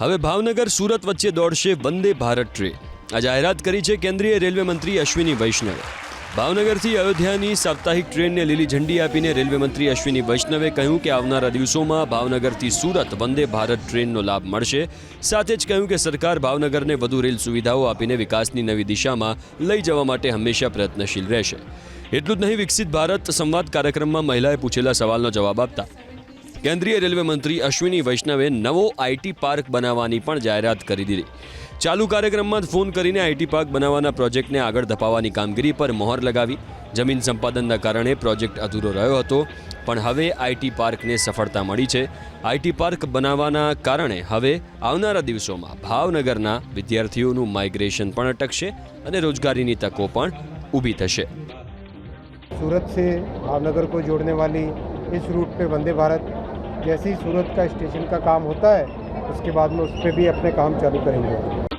હવે ભાવનગર સુરત વચ્ચે દોડશે વંદે ભારત ટ્રેન. આ જાહેરાત કરી છે કેન્દ્રીય રેલવે મંત્રી અશ્વિની વૈષ્ણવે. ભાવનગરથી અયોધ્યાની સાપ્તાહિક ટ્રેનને લીલી ઝંડી આપીને રેલવે મંત્રી અશ્વિની વૈષ્ણવે કહ્યું કે આવનારા દિવસોમાં ભાવનગરથી સુરત વંદે ભારત ટ્રેનનો લાભ મળશે. સાથે જ કહ્યું કે સરકાર ભાવનગરને વધુ રેલ સુવિધાઓ આપીને વિકાસની નવી દિશામાં લઈ જવા માટે હંમેશા પ્રયત્નશીલ રહેશે. એટલું જ નહીં, વિકસિત ભારત સંવાદ કાર્યક્રમમાં મહિલાએ પૂછેલા સવાલનો જવાબ આપતા કેન્દ્રીય રેલવે મંત્રી અશ્વિની વૈષ્ણવે નવો આઈટી પાર્ક બનાવવાની પણ જાહેરાત કરી દીધી ચાલુ કાર્યક્રમમાં જ ફોન કરીને આઈટી પાર્ક બનાવવાના પ્રોજેક્ટને આગળ ધપાવવાની કામગીરી પર મોહર લગાવી જમીન સંપાદનના કારણે પ્રોજેક્ટ અધૂરો રહ્યો હતો પણ હવે આઈટી પાર્કને સફળતા મળી છે આઈટી પાર્ક બનાવવાના કારણે હવે આવનારા દિવસોમાં ભાવનગરના વિદ્યાર્થીઓનું માઇગ્રેશન પણ અટકશે અને રોજગારીની તકો પણ ઊભી થશે सूरत से भावनगर को जोड़ने वाली इस रूट पे वंदे भारत जैसे ही सूरत का स्टेशन का काम होता है उसके बाद में उस पर भी अपने काम चालू करेंगे